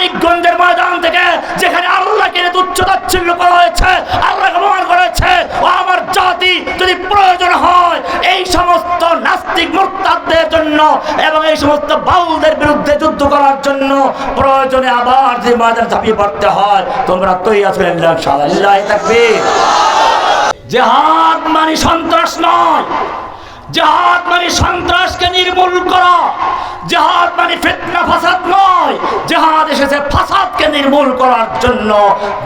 মানিকগঞ্জের ময়দান থেকে যেখানে আল্লাহকে তুচ্ছ তাচ্ছিল্য করা হয়েছে, আল্লাহকে অপমান করেছে ও আমার জাতি যদি প্রয়োজন হয়, এই সমস্ত নাস্তিক মুরতাদদের জন্য এবং এই সমস্ত বাউলদের বিরুদ্ধে যুদ্ধ করার জন্য প্রয়োজনে আবার যে ময়দান ঝাঁপিয়ে পড়তে হয়, তোমরা তৈরি আছো ইনশাআল্লাহ তাকবীর। জেহাদ মানে সন্ত্রাস নয়। জেহাদ মানে সন্ত্রাসকে নির্মূল করা। জেহাদ মানে ফিতনা, ফাসাদ নয়। জেহাদ এসেছে ফাসাদকে নির্মূল করার জন্য।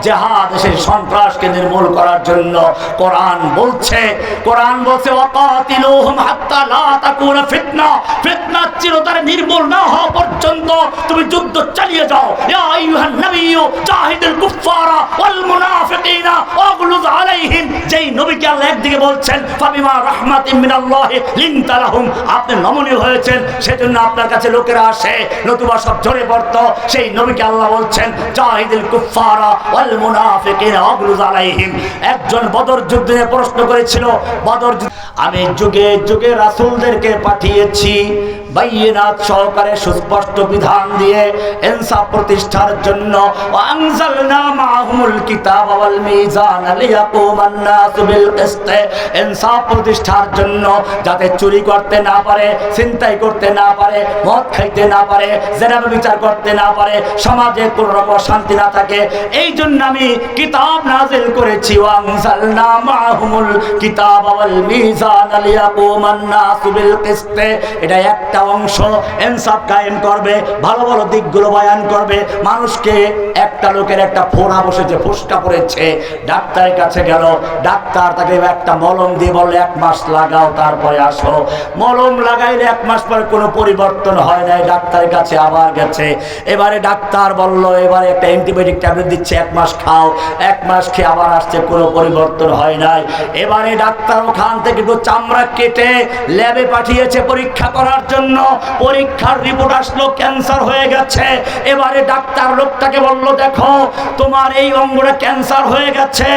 জেহাদ এসেছে সন্ত্রাসকে নির্মূল করার জন্য। কোরআন বলছে কোরআন বলছে, ওয়াকাতিলুহুম হাত্তা লা তাকুনা ফিতনা। ফিতনা চিরতরে নির্মূল না হওয়া পর্যন্ত তুমি যুদ্ধ চালিয়ে যাও। ইয়া আইয়ুহান নাবিয়্যু, জাহিদুল কুফারা ওয়াল মুনাফিকিনা ওয়াগলুজ আলাইহিম। যেই নবীকে আল্লাহ একদিকে বলছেন, ফাবিমা রাহমাতিন মিনাল্লাহি লিনতা লাহুম। আপনি নমনীয় হয়েছেন, সেজন্য আপনার কাছে লোকেরা আসে, নতুবা সব ঝরে পড়তো। সেই নবীকে আল্লাহ বলছেন, জাহিদুল কুফারা ওয়াল মুনাফিকিনা আগলুজ আলাইহিম। একজন বদর যুদ্ধে প্রশ্ন করেছিল, বদর আমি যুগে যুগে রাসূলদেরকে পাঠিয়েছি বাইনাত সহকারে সুস্পষ্ট বিধান দিয়ে প্রতিষ্ঠার জন্য আনজালনা কিতাব মিজান নাস বিল প্রতিষ্ঠার জন্য যাতে চুরি করতে না পারে চিন্তাই করতে না পারে, মদ না পারে বিচার করতে না পারে, সমাজে কোনো রকম শান্তি না থাকে এই জন্য আমি কিতাব নাজিল করেছি, ওয়ানজালনা কিতাব ওয়াল মিজান নাস বিল এটা একটা অংশ ইনসাফ কায়েম করবে, ভালো ভালো দিকগুলো বয়ান করবে। মানুষকে একটা লোকের একটা ফোড়া বসেছে, ফুসকা পড়েছে। ডাক্তারের কাছে গেল, ডাক্তার তাকে একটা মলম দিয়ে বলল, এক মাস লাগাও, তারপরে আসো। মলম লাগাইলে এক মাস পরে কোনো পরিবর্তন হয় নাই, ডাক্তারের কাছে আবার গেছে। এবারে ডাক্তার বলল, এবারে একটা অ্যান্টিবায়োটিক ট্যাবলেট দিচ্ছে, এক মাস খাও। এক মাস খেয়ে আবার আসছে, কোনো পরিবর্তন হয় নাই। এবারে ডাক্তার ওখান থেকে চামড়া কেটে ল্যাবে পাঠিয়েছে পরীক্ষা করার জন্য। পরীক্ষার রিপোর্ট আসলো, ক্যান্সার হয়ে গেছে। এবারে ডাক্তার লোকটাকে বলল, দেখো, তোমার এই অঙ্গটা ক্যান্সার হয়ে গেছে।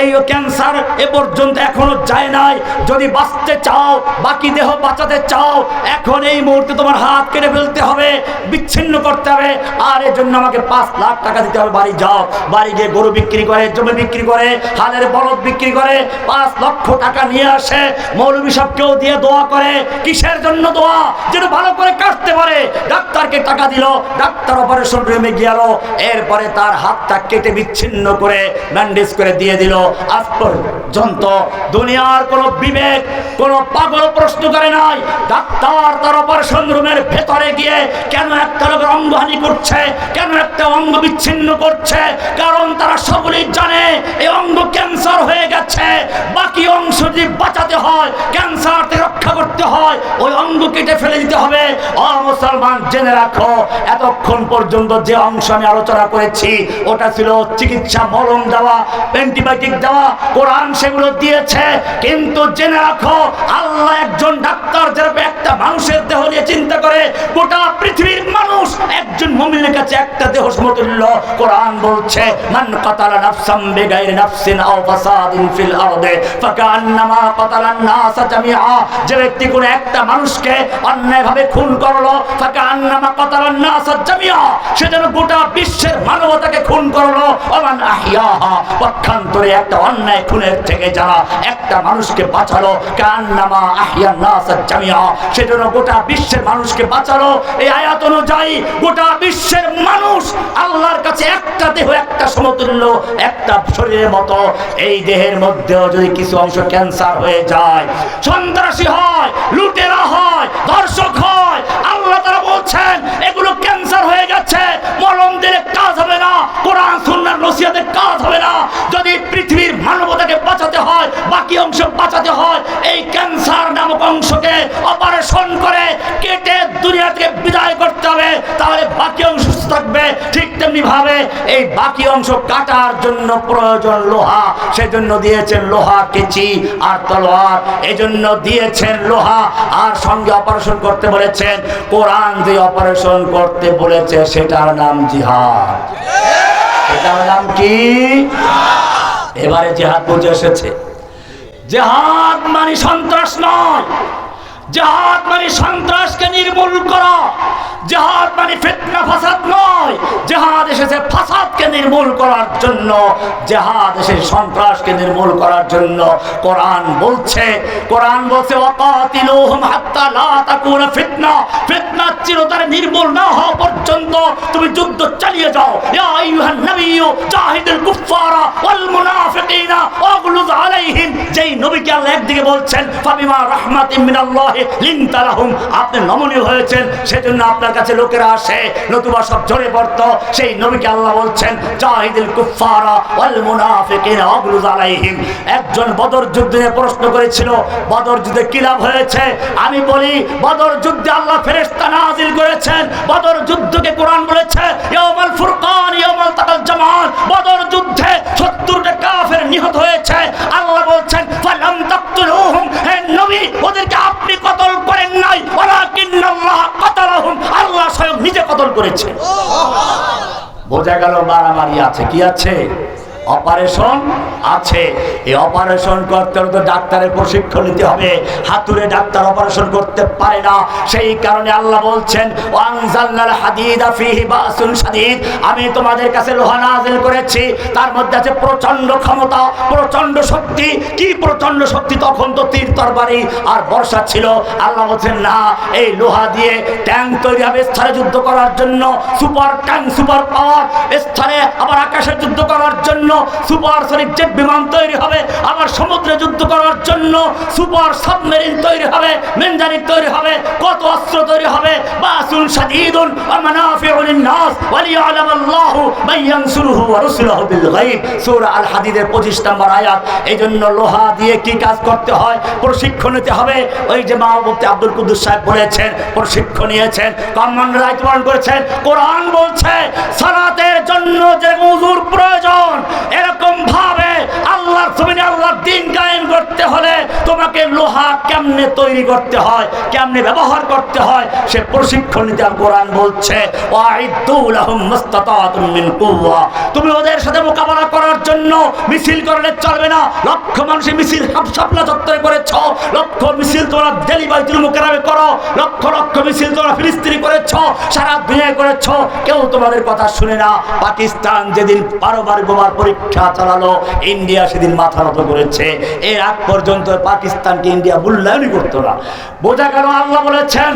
এই ক্যান্সার এ পর্যন্ত এখনও যায় নাই। যদি বাঁচতে চাও, বাকি দেহ বাঁচাতে চাও, এখন এই মুহূর্তে তোমার হাত কেটে ফেলতে হবে, বিচ্ছিন্ন করতে হবে। আর এর জন্য আমাকে পাঁচ লাখ টাকা দিতে হবে, বাড়ি যাও। বাড়ি গিয়ে গরু বিক্রি করে, জমি বিক্রি করে, হালের বলদ বিক্রি করে, পাঁচ লক্ষ টাকা নিয়ে আসে। মৌলবী সবকেও দিয়ে দোয়া করে। কিসের জন্য দোয়া? যেন ভালো করে কাটতে পারে। ডাক্তারকে টাকা দিল, ডাক্তার অপারেশন রুমে গেল এরপরে তার হাতটা কেটে বিচ্ছিন্ন করে ব্যান্ডেজ করে দিয়ে দিল। আজ পর্যন্ত দুনিয়ার কোনো বিবেক, কোনো পাগল প্রশ্ন করে নাই। ডাক্তার তার অপারেশন রুমের ভেতরে গিয়ে কেন একটা লোকের অঙ্গহানি করছে, কেন একটা অঙ্গ বিচ্ছিন্ন করছে? কারণ তারা সকলেই জানে, এই অঙ্গ ক্যান্সার হয়ে গেছে। বাকি অংশ যদি বাঁচাতে হয় ক্যান্সার থেকে রক্ষা করতে হয়, ওই অঙ্গ কেটে ফেলে দিতে হবে। অ মুসলমান, জেনে রাখো, এতক্ষণ পর্যন্ত যে অংশ আমি আলোচনা করেছি, ওটা ছিল চিকিৎসা মলম দেওয়া অ্যান্টিবায়োটিক দেওয়া, কোরআন সেগুলো দিয়েছে, কিন্তু জেনে রাখো, আল্লাহ একজন ডাক্তার যেরকম একটা মানুষের দেহ নিয়ে চিন্তা করে, গোটা পৃথিবীর মানুষ একজন মুমিনের কাছে একটা দেহ সমতুল্য। কোরআন বলছে, মান কাতালা নাফসাম বিগাইরি নাফসিন আও ফাসাদিন ফিল আরদে ফাকান্নামা কাতালান নাস জামিআ। যে ব্যক্তি কোনো একটা মানুষকে অন্যায়ভাবে খুন করল ফাকান্নামা কাতালান নাস জামিআ। সে যেন গোটা বিশ্বের মানবতাকে খুন করল, ওমান আহিয়াহা পক্ষান্তরে একটা অন্যায় খুনের থেকে যারা একটা মানুষকে বাঁচালো কান্নামা আহিয়ান নাস জামিআ। সেজন্য গোটা বিশ্বের মানুষকে বাঁচালো, এই আয়াত অনুযায়ী গোটা বিশ্বের মানুষ আল্লাহর কাছে একটা দেহ, একটা সমতুল্য, একটা শরীরের মতো। এই দেহের মধ্যেও যদি কিছু অংশ ক্যান্সার হয়ে যায়, সন্ত্রাসী হয়, লুটেরা হয়, ধর্ষক হয়। আল্লাহ তারা বলছেন, এগুলো ক্যান্সার হয়ে গেছে মলম দিলে কাজ হবে না, কোরআন সুন্নার নসিয়াদের কাজ হবে না। যদি মানবতাকে বাঁচাতে হয়, বাকি অংশ বাঁচাতে হয়। এই ক্যান্সার নামক অংশকে অপারেশন করে কেটে দুনিয়া থেকে বিদায় করতে হবে, তাহলে বাকি অংশ থাকবে। ঠিক তেমনি ভাবে এই বাকি অংশ কাটার জন্য প্রয়োজন লোহা, সেজন্য দিয়েছেন লোহা, কেচি আর তলোয়ার। এজন্য দিয়েছেন লোহা, আর সঙ্গে অপারেশন করতে বলেছেন, কোরআন যে অপারেশন করতে বলেছে, সেটার নাম জিহাদ। সেটার নাম কি? এবারে জেহাদ বুঝে এসেছে। জেহাদ মানে সন্ত্রাস নয়। জাহাদ মানে সন্ত্রাসকে নির্মূল করা। জাহাদ মানে ফিতনা, ফাসাদ নয়। জাহাদ এসেছে ফাসাদকে নির্মূল করার জন্য। জাহাদ এসে সন্ত্রাসকে নির্মূল করার জন্য কোরআন বলছে। কোরআন বলছে, ওয়াকাতিলুহুম হাত্তা লা তাকুনা ফিতনা। ফিতনা চিরতরে নির্মূল না হওয়া পর্যন্ত তুমি যুদ্ধ চালিয়ে যাও। ইয়া আইয়ুহান নাবিয়্যু, জাহিদুল কুফফারা ওয়াল আলাইহিম যেই নবীকে আল্লাহ একদিকে বলছেন, ফাবিমা রাহমাতিন মিনাল্লাহি লিনতা লাহুম আপনি নমনীয় হয়েছেন, সেজন্য আপনার কাছে লোকেরা আসে, নতুবা সব ঝরে পড়তো। সেই নবীকে আল্লাহ বলছেন, জাহিদুল কুফফারা ওয়াল মুনাফিকিনা ওয়াগলুজ আলাইহিম একজন বদর যুদ্ধে প্রশ্ন করেছিল, বদর যুদ্ধে কি লাভ হয়েছে? আমি বলি, বদর যুদ্ধে আল্লাহ ফেরেশতা নাজিল করেছেন, বদর যুদ্ধকে কতল করেছে। বোঝা গেল মারামারি আছে। কি আছে? অপারেশন আছে। এই অপারেশন করতে হলে তো ডাক্তারের প্রশিক্ষণ নিতে হবে। হাতুড়ে ডাক্তার অপারেশন করতে পারে না। সেই কারণে আল্লাহ বলছেন আমি তোমাদের কাছে লোহা নাযিল করেছি। তার মধ্যে আছে প্রচণ্ড ক্ষমতা প্রচণ্ড শক্তি। কি প্রচণ্ড শক্তি? তখন তো তীর তরবারি আর বর্ষা ছিল। আল্লাহ বলছেন, না, এই লোহা দিয়ে ট্যাঙ্ক তৈরি হবে স্থলে যুদ্ধ করার জন্য। সুপার ট্যাঙ্ক, সুপার পাওয়ার স্থলে আবার আকাশে যুদ্ধ করার জন্য। সুপার সনিক জেট বিমান তৈরি হবে, আবার সমুদ্রে যুদ্ধ করার জন্য সুপার সাবমেরিন তৈরি হবে মেনজানিক তৈরি হবে, কত অস্ত্র তৈরি হবে। বাসুন শাদীদুন ওয়া মানাফিউল লিন-নাস, ওয়া লিয়ালাম আল্লাহু মান ইয়ানসুরুহু ওয়া রাসূলুহু বিল গায়ব। সূরা আল হাদিদের 25 নম্বর আয়াত, এইজন্য লোহা দিয়ে কি কাজ করতে হয়? প্রশিক্ষণ নিতে হবে। ওই যে মাহবুবতি আব্দুল কুদ্দুস সাহেব বলেছেন, প্রশিক্ষণ নিয়েছেন কমান্ডার রাইট পালন করেছেন, কোরআন বলছে, সালাতের জন্য যে উজুর প্রয়োজন এরকম ভাবে আল্লাহর জমিনে আল্লাহর দিন কায়েম করতে হলে তোমাকে লোহা কেমনে তৈরি করতে হয়, কেমনে ব্যবহার করতে হয়, সে প্রশিক্ষণ আল কোরআন বলছে তুমি ওদের সাথে মোকাবেলা করার জন্য মিছিল করলে চলবে না। লক্ষ মানুষ মিছিল সাপলা চত্বরে করেছ, লক্ষ মিছিল তোমরা দিল্লি বাইতুল মুকাররমে করো, লক্ষ লক্ষ মিছিল তোমরা ফিলিস্তিনি করেছ, সারা দুনিয়ায় করেছ, কেউ তোমাদের কথা শুনে না। পাকিস্তান যেদিন বারবার বোমার পরীক্ষা চালালো, ইন্ডিয়া সেদিন মাথা নত করেছে। এর আগ পর্যন্ত পাকিস্তানকে ইন্ডিয়া মূল্যায়নই করতো না। বোঝা গেল আল্লাহ বলেছেন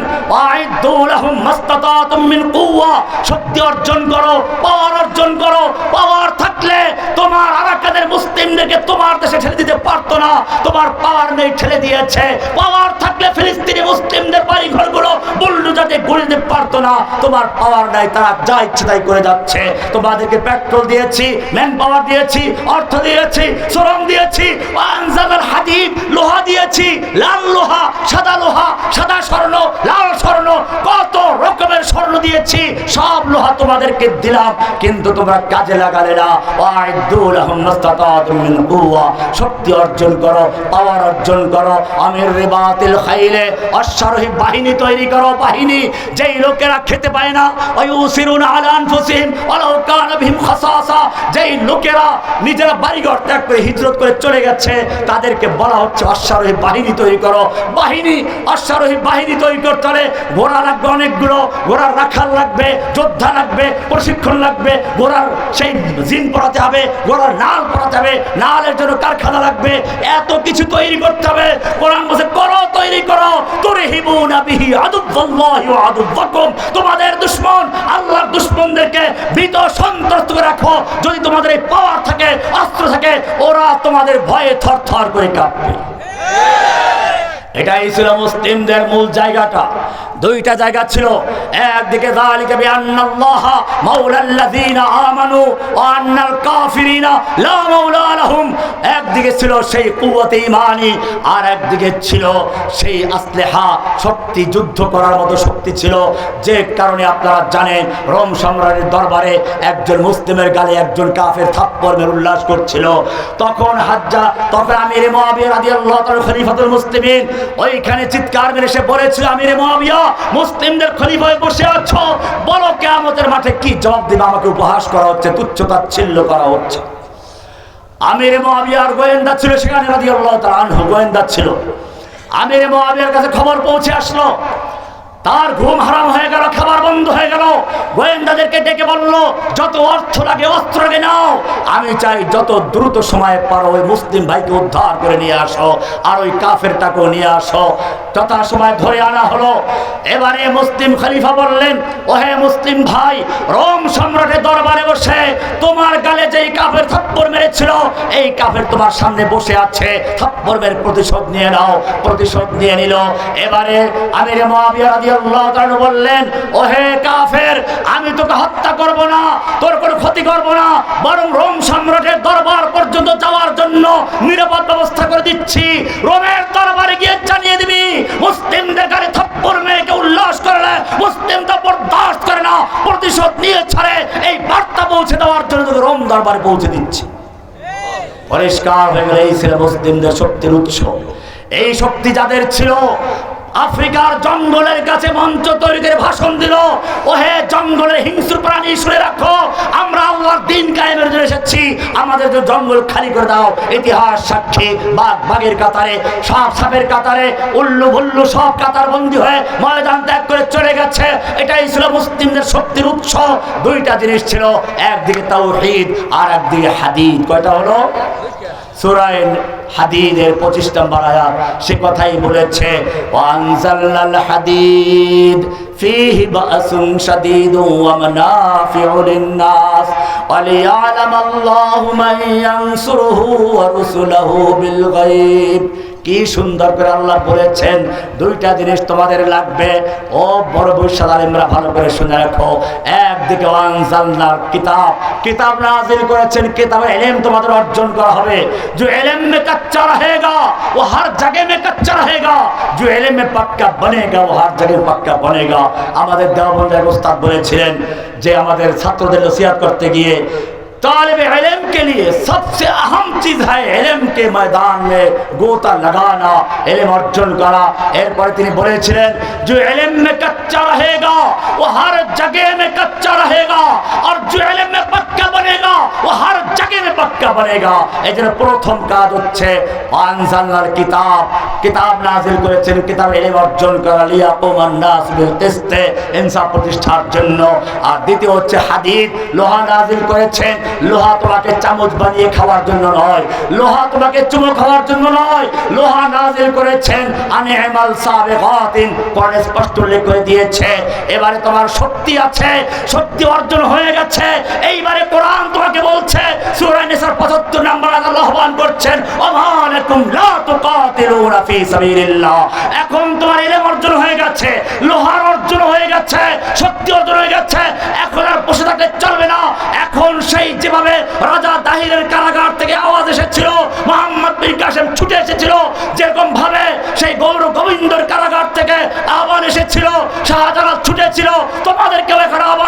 শক্তি অর্জন করো পাওয়ার অর্জন করো। পাওয়ার থাকলে তোমার আরাকাদের মুসলিমদেরকে তোমার দেশে ঠেলে দিতে পারতো না। তোমার পাওয়ার নেই, ঠেলে দিয়েছে। পাওয়ার থাকলে ফিলিস্তিনি মুসলিমদের বাড়ি ঘরগুলো বুলডোজাতে গড়ে দিতে পারতো না। তোমার পাওয়ার নাই, তারা যা ইচ্ছে তাই করে যাচ্ছে। তোমাদেরকে পেট্রোল দিয়েছি ম্যান পাওয়ার দিয়েছি, অর্থ দিয়েছি, শ্রম দিয়েছি লোহা দিয়েছি। লাল লোহা, সাদা লোহা, সাদা স্বর্ণ, লাল স্বর্ণ, কত রকমের স্বর্ণ দিয়েছি। সব লোহা তোমাদেরকে দিলাম, কিন্তু তোমরা কাজে লাগালে না। শক্তি অর্জন করো, পাওয়ার অর্জন করো। আমির রিবাতিল খাইলে অশ্বারোহী বাহিনী তৈরি করো, বাহিনী। যেই লোকেরা খেতে পায় না যেই লোকেরা নিজেরা বাড়িঘর ত্যাগ করে হিজরত করে চলে গেছে, তাদেরকে বলা হচ্ছে অশ্বারোহী বাহিনী তৈরি করো। বাহিনী অশ্বারোহী বাহিনী তৈরি করতে হলে ঘোড়া লাগবে অনেকগুলো। ঘোড়ার রাখাল লাগবে, যোদ্ধা লাগবে, প্রশিক্ষণ লাগবে। ঘোড়ার সেই জিন পড়াতে হবে, ঘোড়ার নাল পড়াতে হবে। নালের জন্য কারখানা লাগবে। এত কিছু তৈরি করতে হবে। কোরআন বসে করো, তৈরি করো। তোরে হিবুনা বিহি আদুল্লাহি তোমাদের দুশমন, আল্লাহর দুশমনদেরকে ভীত সন্ত্রস্ত করে রাখো। যদি তোমাদের এই পাওয়ার থাকে, অস্ত্র থাকে, ওরা তোমাদের ভয়ে থর থর করে কাঁপবে। Viva! এটাই ছিল মুসলিমদের মূল জায়গাটা। দুইটা জায়গা ছিল। একদিকে একদিকে ছিল সেই কুওয়াতে আর একদিকে ছিল সেই আসলেহা শক্তি, যুদ্ধ করার মতো শক্তি ছিল। যে কারণে আপনারা জানেন, রোম সম্রাটের দরবারে একজন মুসলিমের গালে একজন কাফের থাপ্পড় মেরে উল্লাস করছিল। তখন হাজ্জা, তখন আমির মুয়াবিয়া রাদিয়াল্লাহু তাআলা খলিফাতুল মুসলিমিন ওইখানে চিৎকার মেরে সে বলেছিল রে মহাবিয়া মুসলিমদের খলিফায় বসে আছো। বলো কেয়ামতের মাঠে কি জবাব দিবে? আমাকে উপহাস করা হচ্ছে তুচ্ছ তাচ্ছিল্য করা হচ্ছে। আমির মহাবিয়ার গোয়েন্দা ছিল সেখানে তাআলা আনহু গোয়েন্দা ছিল। আমির মহাবিয়ার কাছে খবর পৌঁছে আসলো। তার ঘুম হারাম হয়ে গেল, খাবার বন্ধ হয়ে গেল। গোয়েন্দাদেরকে ডেকে বলল, যত অর্থ লাগে, অস্ত্র নাও। আমি চাই যত দ্রুত সময়ে পারো, ওই মুসলিম ভাইকে উদ্ধার করে নিয়ে আসো, আর ওই কাফেরটাকেও নিয়ে আসো। যথা সময় ধরে আনা হলো। এবারে মুসলিম খলিফা বললেন, ওহে মুসলিম ভাই, রোম সম্রাটের দরবারে বসে তোমার গালে যেই কাফের থাপ্পড় মেরেছিল, এই কাফের তোমার সামনে বসে আছে। থাপ্পড় মেরে প্রতিশোধ নিয়ে নাও, প্রতিশোধ নিয়ে নিল। এবারে আমির মুয়াবিয়া বললেন, ওহে কাফের, আমি তোকে হত্যা করব না, তোর কোনো ক্ষতি করব না, বরং রোম সম্রাটের দরবার পর্যন্ত যাওয়ার জন্য নিরাপদ ব্যবস্থা করে দিচ্ছি। রোমের দরবারে গিয়ে জানিয়ে দিবি, মুসলিমদের গাড়ি থাপ্পড় মেয়েকে উল্লাস বরদাস্ত করে না, প্রতিশোধ নিয়ে ছাড়ে, এই বার্তা পৌঁছে দেওয়ার জন্য তোকে রোম দরবারে পৌঁছে দিচ্ছি। পরিষ্কার হয়ে এই ছিল মুসলিমদের শক্তির উৎস। এই শক্তি যাদের ছিল আফ্রিকার জঙ্গলের কাছে মঞ্চ তৈরি করে ভাষণ দিল। ওহে জঙ্গলের হিংস্র প্রাণী, শুনে রাখো, আমরা আল্লাহর দিন কায়েমের জন্য এসেছি। আমাদের যে জঙ্গল খালি করে দাও। ইতিহাস, সাক্ষী, বাঘ, বাঘের কাতারে, সাপ, সাপের কাতারে, উল্লু ভুল্লু সব কাতার বন্দী হয়ে ময়দান ত্যাগ করে চলে গেছে। এটাই ছিল মুসলিমদের শক্তির উৎস। দুইটা জিনিস ছিল, একদিকে তাওহীদ আর একদিকে হাদিদ। কয়টা হলো? সুরায় হাদিদের পঁচিশ নম্বর আয়াত সে কথাই বলেছে ওয়ানজাল্লাল হাদিদ فيه بأس شديد ومنافع للناس وليعلم الله من ينصره ورسله بالغيب কি সুন্দর করে আল্লাহ বলেছেন, দুইটা জিনিস তোমাদের লাগবে। ও বড় বৈশাল আলিমরা ভালো করে শুনে রাখো। একদিকে কিতাব কিতাব নাজিল করেছেন, কিতাব এলেম তোমাদের অর্জন করা হবে। যে এলেম মে কাচ্চা রহেগা ও হার জাগে মে কাচ্চা রহেগা যে এলেম মে পাক্কা বনেগা, ও হার জাগে পাক্কা বনেগা। আমাদের দেওয়া বন্ধু উস্তাদ বলেছিলেন যে, আমাদের ছাত্রদের নসিহাত করতে গিয়ে तालब इलम के लिए सबसे अहम चीज है इलम के मैदान में गोता लगाना इलम अर्जन करा এরপরে তিনি বলেছিলেন जो इलम में कच्चा रहेगा वो हर जगह में कच्चा रहेगा और जो इलम में पक्का बनेगा वो हर जगह में पक्का बनेगा এই জন্য প্রথম কাজ হচ্ছে আনজাল্লার কিতাব কিতাব নাজিল করেছেন কিতাব ইলম অর্জন করা লিয়া কুমান নাস বিল কিসতে ইনসাফ প্রতিষ্ঠার জন্য আর দ্বিতীয় হচ্ছে হাদিদ লোহা নাজিল করেছেন লোহা তোমাকে চামচ বানিয়ে খাওয়ার জন্য নয়। লোহা তোমাকে চুমো খাওয়ার জন্য নয়। লোহা নাজিল করেছেন আনে এমাল সাবেগাতিন কোরআনে স্পষ্ট উল্লেখ করে দিয়েছে, এবারে তোমার শক্তি আছে, শক্তি অর্জন হয়ে গেছে। এইবারে কোরআন তোমাকে বলছে, সূরা নিসার 75 নম্বর আল্লাহ আহ্বান করছেন, ওমালাকুম লা তুকাতিলুনা ফি সাবিলিল্লাহ। এখন তোমার ইলম অর্জন হয়ে গেছে, লোহার অর্জন হয়ে গেছে, শক্তি অর্জন হয়ে গেছে। এখন আর বসে থাকলে চলবে না। সেই যেভাবে রাজা দাহিরের কারাগার থেকে আওয়াজ এসেছিল, মোহাম্মদ বিন কাসেম ছুটে এসেছিল যেরকম ভাবে সেই গৌর গোবিন্দর কারাগার থেকে আহ্বান এসেছিল, শাহজালাল ছুটেছিল। তোমাদেরকেও এখানে আহ্বান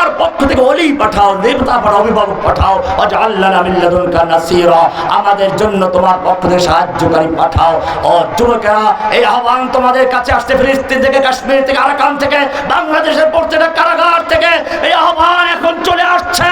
আমার পক্ষ থেকে অলি পাঠাও, দেবতা পাঠাও, অভিভাবক পাঠাও। আমাদের জন্য তোমার পক্ষ থেকে সাহায্যকারী পাঠাও। ও যুবকেরা, এই আহ্বান তোমাদের কাছে আসতে ফিলিস্তিন থেকে, কাশ্মীর থেকে, আরাকান থেকে, বাংলাদেশের প্রত্যেকটা কারাগার থেকে। এই আহ্বান এখন চলে আসছে।